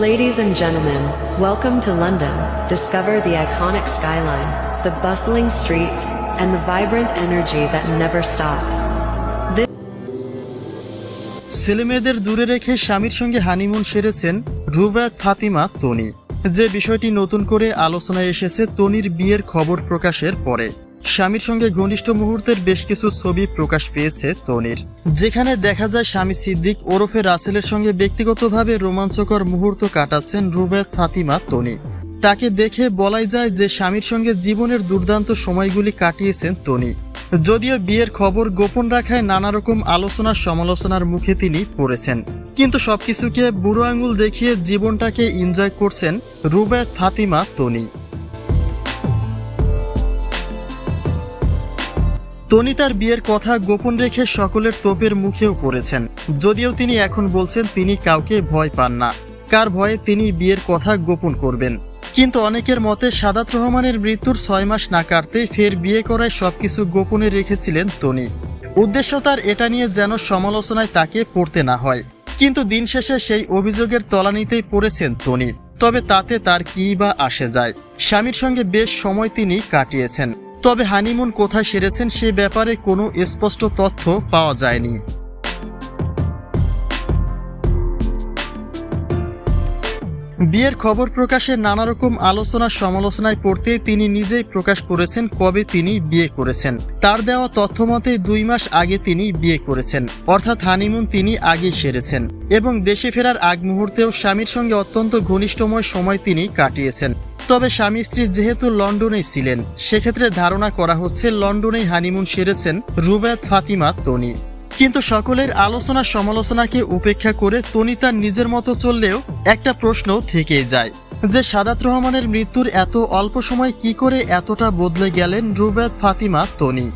Ladies and gentlemen, welcome to London. Discover the iconic skyline, the bustling streets, and the vibrant energy that never stops. ছেলেমেয়েদের দূরে রেখে স্বামীর সঙ্গে honeymoon সেরেছেন রুবায়াত ফাতিমা তনি যে বিষয়টি নতুন করে আলোচনায় এসেছে তনির বিয়ের খবর প্রকাশের পরে স্বামীর সঙ্গে ঘনিষ্ঠ মুহূর্তের বেশ কিছু ছবি প্রকাশ পেয়েছে তনির। যেখানে দেখা যায় স্বামী সিদ্দিক ওরফে রাসেলের সঙ্গে ব্যক্তিগতভাবে রোমাঞ্চকর মুহূর্ত কাটাচ্ছেন রুবায়াত ফাতিমা তনি। তাকে দেখে বলাই যায় যে স্বামীর সঙ্গে জীবনের দুর্দান্ত সময়গুলি কাটিয়েছেন তনি। যদিও বিয়ের খবর গোপন রাখায় নানা রকম আলোচনা সমালোচনার মুখে তিনি পড়েছেন। কিন্তু সবকিছুকে বুড়ো আঙুল দেখিয়ে জীবনটাকে এনজয় করছেন রুবায়াত ফাতিমা তনি। তনি তার বিয়ের কথা গোপন রেখে সকলের তোপের মুখেও পড়েছেন। যদিও তিনি এখন বলছেন তিনি কাউকে ভয় পান না। কার ভয়ে তিনি বিয়ের কথা গোপন করবেন। কিন্তু অনেকের মতে সাদাত রহমানের মৃত্যুর ছয় মাস না কাটতেই ফের বিয়ে করায় সবকিছু গোপনে রেখেছিলেন তনি। উদ্দেশ্য তার এটা নিয়ে যেন সমালোচনায় তাকে পড়তে না হয়। কিন্তু দিন শেষে সেই অভিযোগের তলানিতেই পড়েছেন তনি। তবে তাতে তার কী বা আসে যায়, স্বামীর সঙ্গে বেশ সময় তিনি কাটিয়েছেন। তবে হানিমুন কোথায় সেরেছেন সে ব্যাপারে কোনো স্পষ্ট তথ্য পাওয়া যায়নি। বিয়ের খবর প্রকাশে নানা রকম আলোচনা সমালোচনায় পড়তে তিনি নিজেই প্রকাশ করেছেন কবে তিনি বিয়ে করেছেন। তার দেওয়া তথ্য মতে দুই মাস আগে তিনি বিয়ে করেছেন, অর্থাৎ হানিমুন তিনি আগেই সেরেছেন এবং দেশে ফেরার আগ মুহূর্তেও স্বামীর সঙ্গে অত্যন্ত ঘনিষ্ঠময় সময় তিনি কাটিয়েছেন। তবে স্বামী স্ত্রী যেহেতু লন্ডনেই ছিলেন, সেক্ষেত্রে ধারণা করা হচ্ছে লন্ডনেই হানিমুন সেরেছেন রুবায়াত ফাতিমা, তনি। কিন্তু সকলের আলোচনা সমালোচনাকে উপেক্ষা করে তনি তার নিজের মতো চললেও একটা প্রশ্ন থেকেই যায়, যে সাদাত রহমানের মৃত্যুর এত অল্প সময় কি করে এতটা বদলে গেলেন রুবেদ ফাতিমা, তনি?